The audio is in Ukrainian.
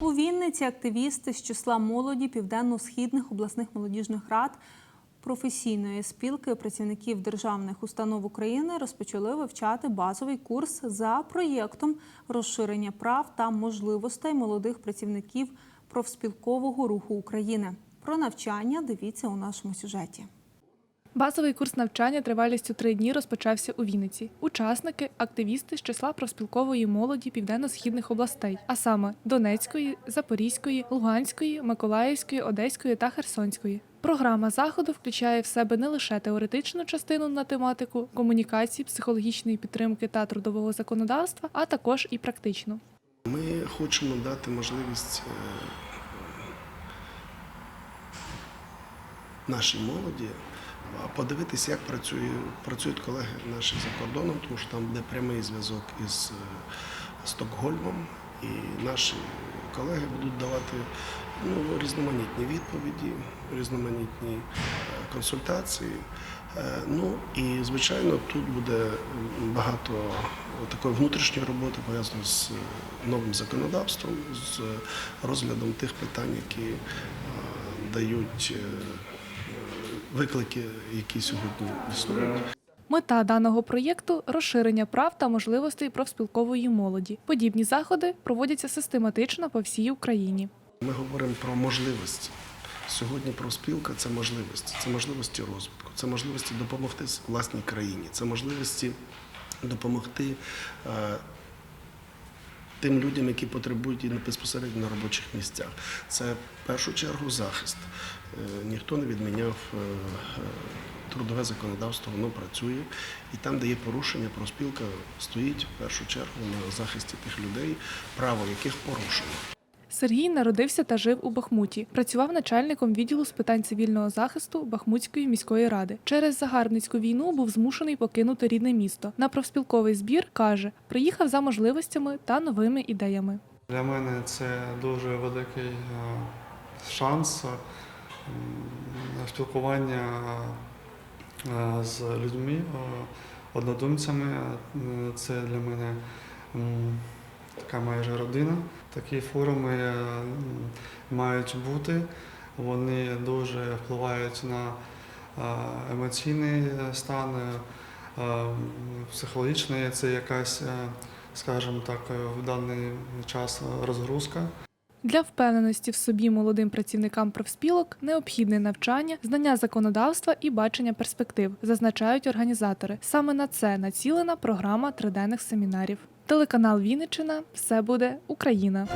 У Вінниці активісти з числа молоді південно-східних обласних молодіжних рад професійної спілки працівників державних установ України розпочали вивчати базовий курс за проєктом розширення прав та можливостей молодих працівників профспілкового руху України. Про навчання дивіться у нашому сюжеті. Базовий курс навчання тривалістю три дні розпочався у Вінниці. Учасники активісти з числа профспілкової молоді південно-східних областей, а саме Донецької, Запорізької, Луганської, Миколаївської, Одеської та Херсонської. Програма заходу включає в себе не лише теоретичну частину на тематику комунікації, психологічної підтримки та трудового законодавства, а також і практичну. Ми хочемо дати можливість нашій молоді подивитися, як працює, працюють колеги наші за кордоном, тому що там буде прямий зв'язок із е, Стокгольмом, і наші колеги будуть давати ну, різноманітні відповіді, різноманітні е, консультації. Е, Ну і звичайно, тут буде багато такої внутрішньої роботи пов'язаної з новим законодавством, з розглядом тих питань, які дають виклики, які сьогодні існують. Мета даного проєкту розширення прав та можливостей профспілкової молоді. Подібні заходи проводяться систематично по всій Україні. Ми говоримо про можливості. Сьогодні профспілка це можливості, це можливості розвитку, це можливості допомогти власній країні, це можливості допомогти е, тим людям, які потребують і безпосередньо на робочих місцях. Це в першу чергу захист. Е, Ніхто не відміняв е, е, трудове законодавство, воно працює. І там, де є порушення, профспілка стоїть в першу чергу на захисті тих людей, право яких порушено. Сергій народився та жив у Бахмуті. Працював начальником відділу з питань цивільного захисту Бахмутської міської ради. Через загарбницьку війну був змушений покинути рідне місто. На профспілковий збір каже, приїхав за можливостями та новими ідеями. Для мене це дуже великий е, шанс е, на спілкування е, з людьми, однодумцями. Це для мене така майже родина. Такі форуми е, мають бути. Вони дуже впливають на е, емоційний стан, е, е, психологічний. Це якась, скажімо так, в даний час розгрузка. Для впевненості в собі молодим працівникам профспілок необхідне навчання, знання законодавства і бачення перспектив, зазначають організатори. Саме на це націлена програма триденних семінарів. Телеканал Вінниччина все буде Україна.